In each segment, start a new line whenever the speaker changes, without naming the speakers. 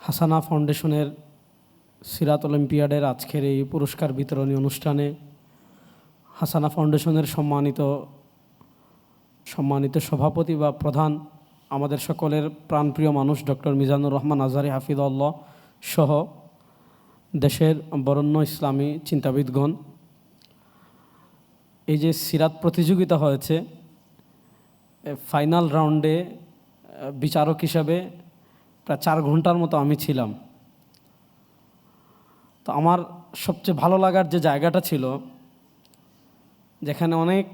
হাসানা ফাউন্ডেশনের সিরাত অলিম্পিয়াডের আজকের এই পুরস্কার বিতরণী অনুষ্ঠানে হাসানা ফাউন্ডেশনের সম্মানিত সম্মানিত সভাপতি বা প্রধান আমাদের সকলের প্রাণপ্রিয় মানুষ ডক্টর মিজানুর রহমান আজহারি হাফিদুল্লাহ সহ দেশের বরণ্য ইসলামী চিন্তাবিদগণ, এই যে সিরাত প্রতিযোগিতা হয়েছে ফাইনাল রাউন্ডে বিচারক হিসাবে প্রায় চার ঘণ্টার মতো আমি ছিলাম। তো আমার সবচেয়ে ভালো লাগার যে জায়গাটা ছিল, যেখানে অনেক,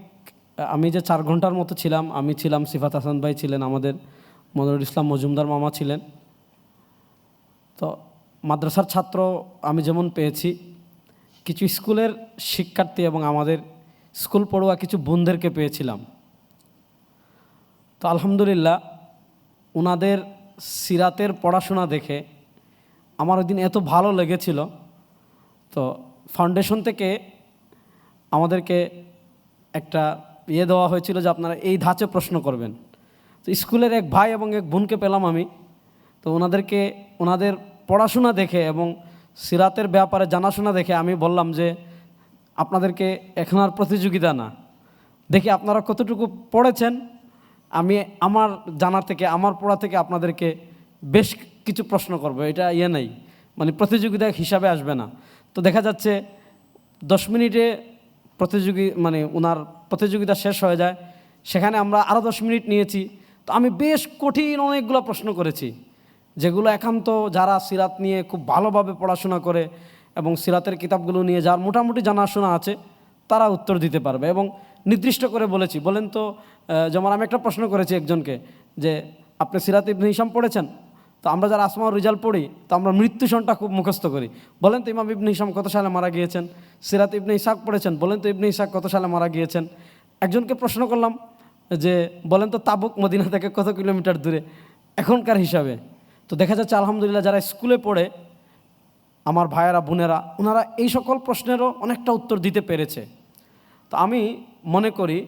আমি যে চার ঘণ্টার মতো ছিলাম, আমি ছিলাম সিফাত হাসান ভাই ছিলেন, আমাদের মনিরুল ইসলাম মজুমদার মামা ছিলেন। তো মাদ্রাসার ছাত্র আমি যেমন পেয়েছি, কিছু স্কুলের শিক্ষার্থী এবং আমাদের স্কুল পড়ুয়া কিছু বোনদেরকে পেয়েছিলাম। তো আলহামদুলিল্লাহ ওনাদের সিরাতের পড়াশোনা দেখে আমার ওই দিন এত ভালো লেগেছিল। তো ফাউন্ডেশন থেকে আমাদেরকে একটা ইয়ে দেওয়া হয়েছিল যে আপনারা এই ধাঁচে প্রশ্ন করবেন। তো স্কুলের এক ভাই এবং এক বোনকে পেলাম আমি। তো ওনাদেরকে, ওনাদের পড়াশোনা দেখে এবং সিরাতের ব্যাপারে জানাশোনা দেখে আমি বললাম যে, আপনাদেরকে এখন আর প্রতিযোগিতা না। দেখি আপনারা কতটুকু পড়েছেন আমি আমার জানা থেকে, আমার পড়া থেকে আপনাদেরকে বেশ কিছু প্রশ্ন করব। এটা ইয়ে নেই। মানে প্রতিযোগিতা হিসাবে আসবে না। তো দেখা যাচ্ছে দশ মিনিটে প্রতিযোগী মানে ওনার প্রতিযোগিতা শেষ হয়ে যায়। সেখানে আমরা আরও দশ মিনিট নিয়েছি। তো আমি বেশ কঠিন অনেকগুলো প্রশ্ন করেছি, যেগুলো একান্ত যারা সিরাত নিয়ে খুব ভালোভাবে পড়াশোনা করে এবং সিরাতের কিতাবগুলো নিয়ে যার মোটামুটি জানাশোনা আছে, তারা উত্তর দিতে পারবে এবং নির্দিষ্ট করে বলেছি। বলেন তো যেমন আমি একটা প্রশ্ন করেছি একজনকে যে, আপনি সিরাত ইবনে হিসাম পড়েছেন? তো আমরা যারা আসমা রেজাল্ট পড়ি, তো আমরা মৃত্যু সনটা খুব মুখস্থ করি। বলেন তো, ইমাম ইবনে হিসাম কত সালে মারা গিয়েছেন? সিরাত ইবনে ইসাক পড়েছেন? বলেন তো, ইবনে ইসাক কত সালে মারা গিয়েছেন? একজনকে প্রশ্ন করলাম যে, বলেন তো, তাবুক মদিনা থেকে কত কিলোমিটার দূরে? এখনকার হিসাবে? তো দেখা যাচ্ছে, আলহামদুলিল্লাহ, যারা স্কুলে পড়ে, আমার ভাইয়েরা, বোনেরা, ওনারা এই সকল প্রশ্নেরও অনেকটা উত্তর দিতে পেরেছে। তো আমি মনে করি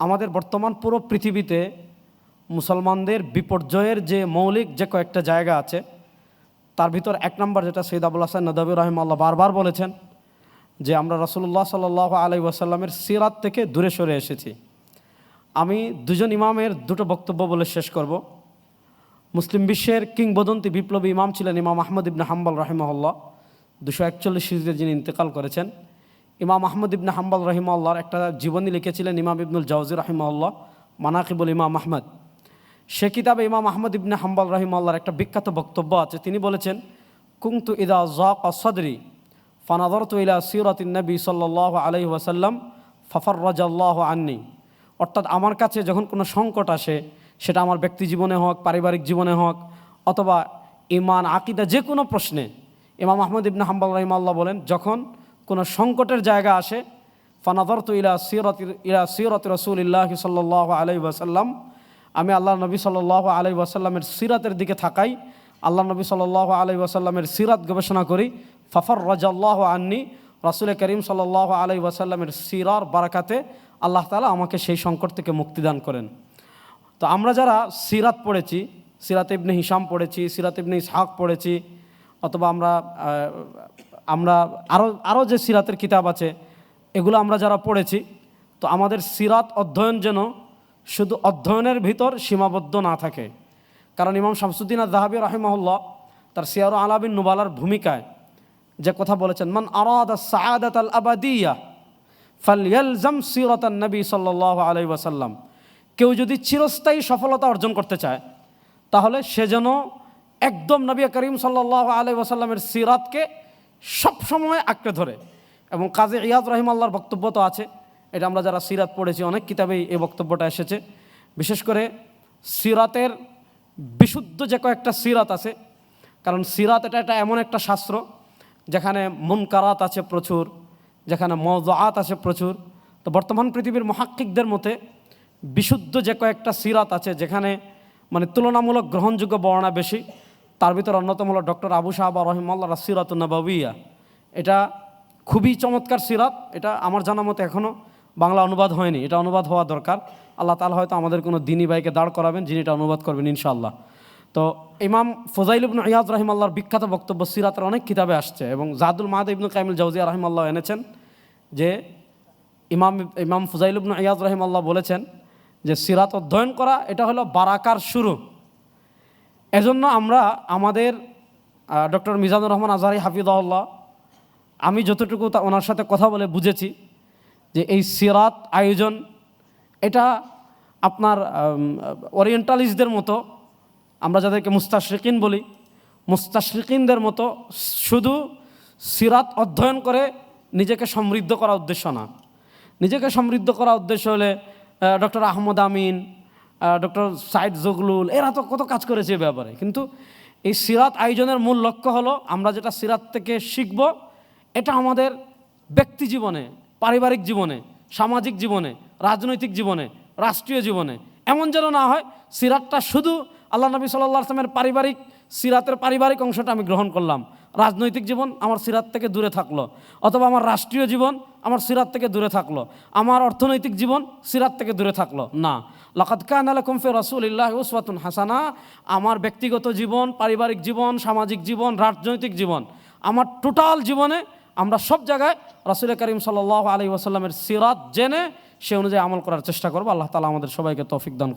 আমাদের বর্তমান পুরো পৃথিবীতে মুসলমানদের বিপর্যয়ের যে মৌলিক যে কয়েকটা জায়গা আছে, তার ভিতর এক নম্বর যেটা সৈয়দ আবুল হাসান নদবী রহমাল্লাহ বারবার বলেছেন যে, আমরা রসুল্লাহ সাল্লাহ আলাই ওয়াসাল্লামের সিরাত থেকে দূরে সরে এসেছি। আমি দুজন ইমামের দুটো বক্তব্য বলে শেষ করব। মুসলিম বিশ্বের কিংবদন্তি বিপ্লবী ইমাম ছিলেন ইমাম আহমদ ইবনে হাম্বল রহিমহল্লা দুশো একচল্লিশ সিরিজে যিনি ইন্তেকাল করেছেন। ইমাম আহমদ ইবনে হাম্বল রহিমহল্লার একটা জীবনী লিখেছিলেন, ইমাম ইবনুল জাউজি রহিমহল্লা মানাকিবুল ইমাম আহমদ। সে কিতাবে ইমাম আহমদ ইবনে হাম্বল রহিমহল্লার একটা বিখ্যাত বক্তব্য আছে। তিনি বলেছেন কুংতু ইদা জাক সদরি ফানাদরতু ইলা সিরাতিন নবী সাল্লাল্লাহু আলাইহি ওয়াসাল্লাম, ফাফাররাজাল্লাহু আন্নি। অর্থাৎ আমার কাছে যখন কোনো সংকট আসে, সেটা আমার ব্যক্তি জীবনে হোক, পারিবারিক জীবনে হোক, অথবা ইমান, আকিদা, যে কোনো প্রশ্নে, ইমাম আহমদ ইবনে হাম্বাল রহিমাল্লাহ বলেন, যখন কোনো সংকটের জায়গা আসে ফানাদর তু ইলা সিরত ইলা সিরত রসুলিল্লাহ সাল্লাহ আলাই ওয়াসাল্লাম। আমি আল্লাহ নবী সাল্লাহ আলাই ওয়াসাল্লামের সিরাতের দিকে থাকাই, আল্লাহ নবী সাল্লাহ আলাই ওয়াসাল্লামের সিরাত গবেষণা করি। ফাফর রাজাল্লাহ আন্নি, রাসুল করিম সাল্লাহ আলাই ওয়াসাল্লামের সিরার বারাকাতে আল্লাহ তালা আমাকে সেই সংকট থেকে মুক্তিদান করেন। তো আমরা যারা সিরাত পড়েছি, সিরাত ইবনে হিসাম পড়েছি, সিরাত ইবনে ইসহাক পড়েছি, অথবা আমরা আমরা আরও আরও যে সিরাতের কিতাব আছে, এগুলো আমরা যারা পড়েছি, তো আমাদের সিরাত অধ্যয়ন যেন শুধু অধ্যয়নের ভিতর সীমাবদ্ধ না থাকে। কারণ ইমাম শামসুদ্দিন আদাহাবি রাহিমহল্লা তার সিয়ার আলাবিন নুবালার ভূমিকায় যে কথা বলেছেন, মান আরাদ আবাদিয়া ফালিয়ালজাম সিরাতান নবী সাল্লাল্লাহু আলাইহি ওয়াসাল্লাম। কেউ যদি চিরস্থায়ী সফলতা অর্জন করতে চায়, তাহলে সে যেন একদম নবী করিম সাল্লাহ আলাই ওয়াসাল্লামের সিরাতকে সবসময় আঁকড়ে ধরে। এবং কাজে ইয়াদ রহিম আল্লাহর বক্তব্য তো আছে। এটা আমরা যারা সিরাত পড়েছি, অনেক কিতাবেই এই বক্তব্যটা এসেছে। বিশেষ করে সিরাতের বিশুদ্ধ যে কয়েকটা সিরাত আছে, কারণ সিরাত এটা একটা এমন একটা শাস্ত্র, যেখানে মুনকারাত আছে প্রচুর, যেখানে মজাত আছে প্রচুর। তো বর্তমান পৃথিবীর মহাক্ষিকদের মতে বিশুদ্ধ যে কয়েকটা সিরাত আছে, যেখানে মানে তুলনামূলক গ্রহণযোগ্য বর্ণনা বেশি তার ভিতর অন্যতম হলো ডক্টর আবু সাহাবা রহিমাল্লাহ সিরাত নবাবিয়া এটা খুবই চমৎকার সিরাত, এটা আমার জানা মতো এখনও বাংলা অনুবাদ হয়নি, এটা অনুবাদ হওয়া দরকার। আল্লাহ তালা হয়তো আমাদের কোনো দিনী ভাইকে দাঁড় করাবেন যিনি এটা অনুবাদ করবেন ইনশাআল্লাহ। তো ইমাম ফজাইল ইবনু ইয়াদ রহিমাল্লাহর বিখ্যাত বক্তব্য সিরাতের অনেক কিতাবে আসছে এবং জাদুল মাহাদ ইবনু কাইমুল জাউজিয়া রহিমাল্লাহ এনেছেন যে ইমাম ইমাম ফুজাইল ইবনু ইয়াদ রহিমাল্লাহ বলেছেন যে সিরাত অধ্যয়ন করা, এটা হলো বারাকার শুরু। এজন্য আমরা আমাদের ডক্টর মিজানুর রহমান আজহারি হাফিজাউল্লাহ আমি যতটুকু তা ওনার সাথে কথা বলে বুঝেছি যে এই সিরাত আয়োজন, এটা আপনার ওরিয়েন্টালিস্টদের মতো, আমরা যাদেরকে মুস্তাশরিকিন বলি, মুস্তাশরিকিনদের মতো শুধু সিরাত অধ্যয়ন করে নিজেকে সমৃদ্ধ করা উদ্দেশ্য না। নিজেকে সমৃদ্ধ করা উদ্দেশ্য হলে ডক্টর আহমদ আমিন ডক্টর সাইদ জগলুল, এরা তো কত কাজ করেছে এ ব্যাপারে। কিন্তু এই সিরাত আয়োজনের মূল লক্ষ্য হলো আমরা যেটা সিরাত থেকে শিখব, এটা আমাদের ব্যক্তি জীবনে, পারিবারিক জীবনে, সামাজিক জীবনে, রাজনৈতিক জীবনে, রাষ্ট্রীয় জীবনে। এমন যেন না হয় সিরাতটা শুধু আল্লাহ নবী সাল্লাহ আসলামের পারিবারিক সিরাতের পারিবারিক অংশটা আমি গ্রহণ করলাম। রাজনৈতিক জীবন আমার সিরাত থেকে দূরে থাকল। অথবা আমার রাষ্ট্রীয় জীবন আমার সিরাত থেকে দূরে থাকল। আমার অর্থনৈতিক জীবন সিরাত থেকে দূরে থাকল। না। লাকাত কান আলাকুম ফি রাসূলিল্লাহি উসওয়াতুন হাসানা। আমার ব্যক্তিগত জীবন, পারিবারিক জীবন, সামাজিক জীবন, রাজনৈতিক জীবন, আমার টোটাল জীবনে আমরা সব জায়গায় রাসূল করিম সাল্লাল্লাহু আলাইহি ওয়াসাল্লামের সিরাত জেনে সে অনুযায়ী আমল করার চেষ্টা করব। আল্লাহ তালা আমাদের সবাইকে তৌফিক দান